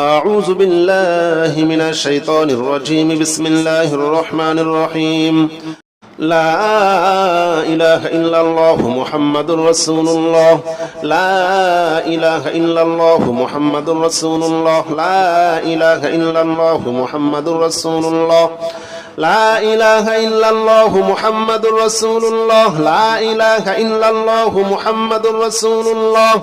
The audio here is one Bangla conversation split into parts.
أعوذ بالله من الشيطان الرجيم بسم الله الرحمن الرحيم لا إله إلا الله محمد رسول الله لا إله إلا الله محمد رسول الله لا إله إلا الله محمد رسول الله لا إله إلا الله محمد رسول الله لا إله إلا الله محمد رسول الله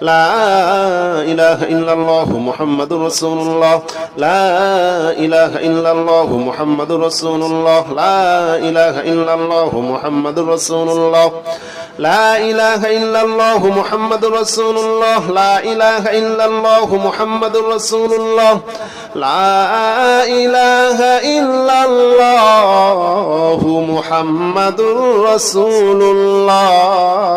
লা ইলাহা ইল্লাল্লাহ মুহাম্মাদুর রাসূলুল্লাহ লা ইলাহা ইল্লাল্লাহ মুহাম্মাদুর রাসূলুল্লাহ লা ইলাহা ইল্লাল্লাহ মুহাম্মাদুর রাসূলুল্লাহ لا إله إلا الله محمد رسول الله لا إله إلا الله محمد رسول الله لا إله إلا الله محمد رسول الله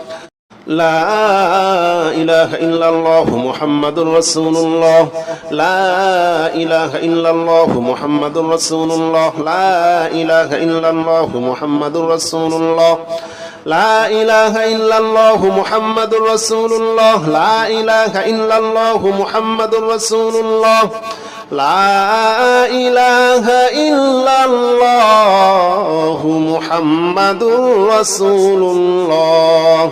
লা ইলাহা ইল্লাল্লাহ মুহাম্মাদুর রাসূলুল্লাহ লা ইলাহা ইল্লাল্লাহ মুহাম্মাদুর রাসূলুল্লাহ লা ইলাহা ইল্লাল্লাহ মুহাম্মাদুর রাসূলুল্লাহ لا إله إلا الله محمد رسول الله لا إله إلا الله محمد رسول الله لا إله إلا الله محمد رسول الله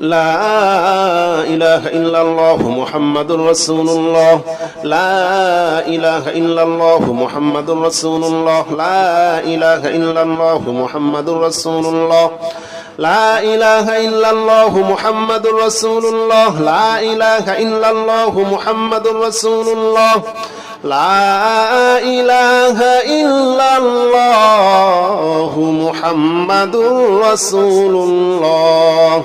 লা ইলাহা ইল্লাল্লাহ মুহাম্মাদুর রাসূলুল্লাহ লা ইলাহা ইল্লাল্লাহ মুহাম্মাদুর রাসূলুল্লাহ লা ইলাহা ইল্লাল্লাহ মুহাম্মাদুর রাসূলুল্লাহ لا إله إلا الله محمد رسول الله لا إله إلا الله محمد رسول الله لا إله إلا الله محمد رسول الله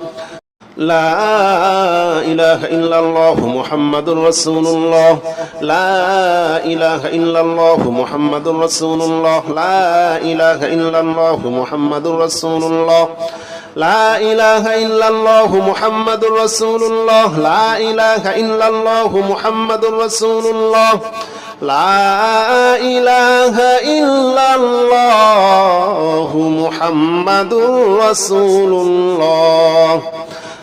লা ইলাহা ইল্লাল্লাহ মুহাম্মাদুর রাসূলুল্লাহ লা ইলাহা ইল্লাল্লাহ মুহাম্মাদুর রাসূলুল্লাহ লা ইলাহা ইল্লাল্লাহ মুহাম্মাদুর রাসূলুল্লাহ لا إله إلا الله محمد رسول الله لا إله إلا الله محمد رسول الله لا إله إلا الله محمد رسول الله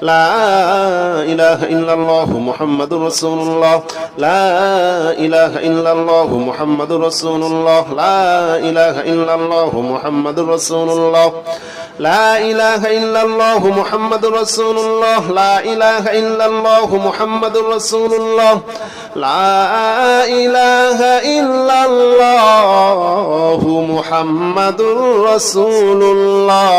লা ইলাহা ইল্লাল্লাহু মুহাম্মাদুর রাসূলুল্লাহ লা ইলাহা ইল্লাল্লাহু মুহাম্মাদুর রাসূলুল্লাহ লা ইলাহা ইল্লাল্লাহু মুহাম্মাদুর রাসূলুল্লাহ لا إله إلا الله محمد رسول الله لا إله إلا الله محمد رسول الله لا إله إلا الله محمد رسول الله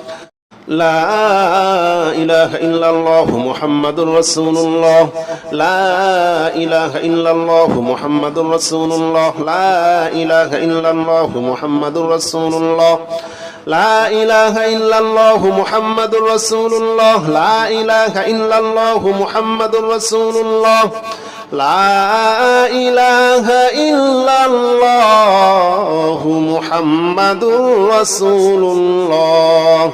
লা ইলাহা ইল্লাল্লাহ মুহাম্মাদুর রাসূলুল্লাহ লা ইলাহা ইল্লাল্লাহ মুহাম্মাদুর রাসূলুল্লাহ লা ইলাহা ইল্লাল্লাহ মুহাম্মাদুর রাসূলুল্লাহ لا إله إلا الله محمد رسول الله لا إله إلا الله محمد رسول الله لا إله إلا الله محمد رسول الله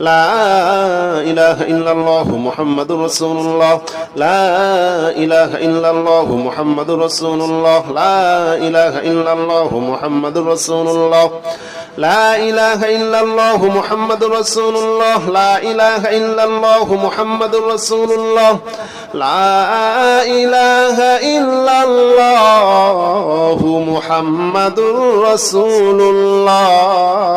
লা ইলাহা ইল্লাল্লাহু মুহাম্মাদুর রাসূলুল্লাহ লা ইলাহা ইল্লাল্লাহু মুহাম্মাদুর রাসূলুল্লাহ লা ইলাহা ইল্লাল্লাহু মুহাম্মাদুর রাসূলুল্লাহ لا إله إلا الله محمد رسول الله لا إله إلا الله محمد رسول الله لا إله إلا الله محمد رسول الله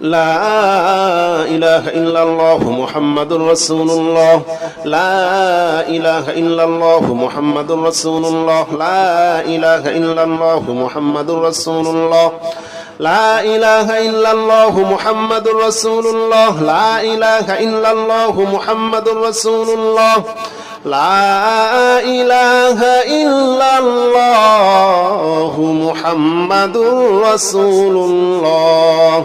লা ইলাহা ইল্লাল্লাহ মুহাম্মাদুর রাসূলুল্লাহ লা ইলাহা ইল্লাল্লাহ মুহাম্মাদুর রাসূলুল্লাহ লা ইলাহা ইল্লাল্লাহ মুহাম্মাদুর রাসূলুল্লাহ لا إله إلا الله محمد رسول الله لا إله إلا الله محمد رسول الله لا إله إلا الله محمد رسول الله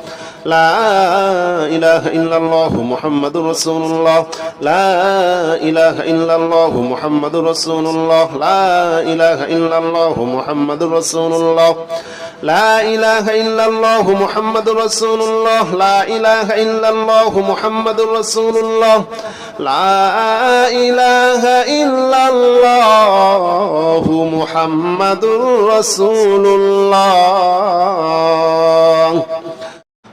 লা ইলাহা ইল্লাল্লাহু মুহাম্মাদুর রাসূলুল্লাহ লা ইলাহা ইল্লাল্লাহু মুহাম্মাদুর রাসূলুল্লাহ লা ইলাহা ইল্লাল্লাহু মুহাম্মাদুর রাসূলুল্লাহ لا إله إلا الله محمد رسول الله لا إله إلا الله محمد رسول الله لا إله إلا الله محمد رسول الله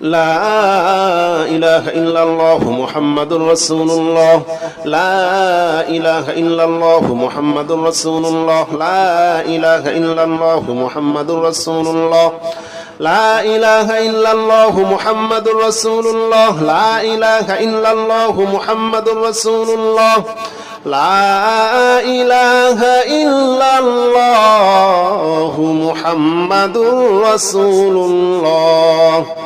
লা ইলাহা ইল্লাল্লাহ মুহাম্মাদুর রাসূলুল্লাহ লা ইলাহা ইল্লাল্লাহ মুহাম্মাদুর রাসূলুল্লাহ লা ইলাহা ইল্লাল্লাহ মুহাম্মাদুর রাসূলুল্লাহ لا إله إلا الله محمد رسول الله لا إله إلا الله محمد رسول الله لا إله إلا الله محمد رسول الله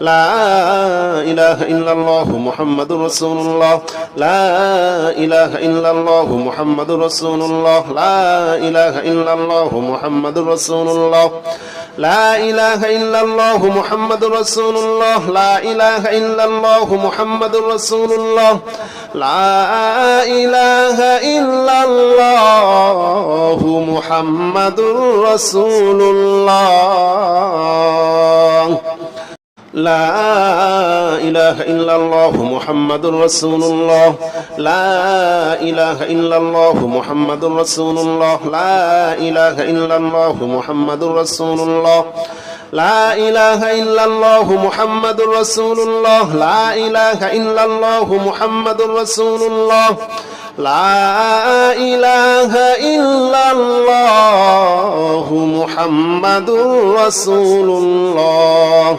লা ইলাহা ইল্লাল্লাহু মুহাম্মাদুর রাসূলুল্লাহ লা ইলাহা ইল্লাল্লাহু মুহাম্মাদুর রাসূলুল্লাহ লা ইলাহা ইল্লাল্লাহু মুহাম্মাদুর রাসূলুল্লাহ لا إله إلا الله محمد رسول الله لا إله إلا الله محمد رسول الله لا إله إلا الله محمد رسول الله লা ইলাহা ইল্লাল্লাহু মুহাম্মাদুর রাসূলুল্লাহ লা ইলাহা ইল্লাল্লাহু মুহাম্মাদুর রাসূলুল্লাহ লা ইলাহা ইল্লাল্লাহু মুহাম্মাদুর রাসূলুল্লাহ لا إله إلا الله محمد رسول الله لا إله إلا الله محمد رسول الله لا إله إلا الله محمد رسول الله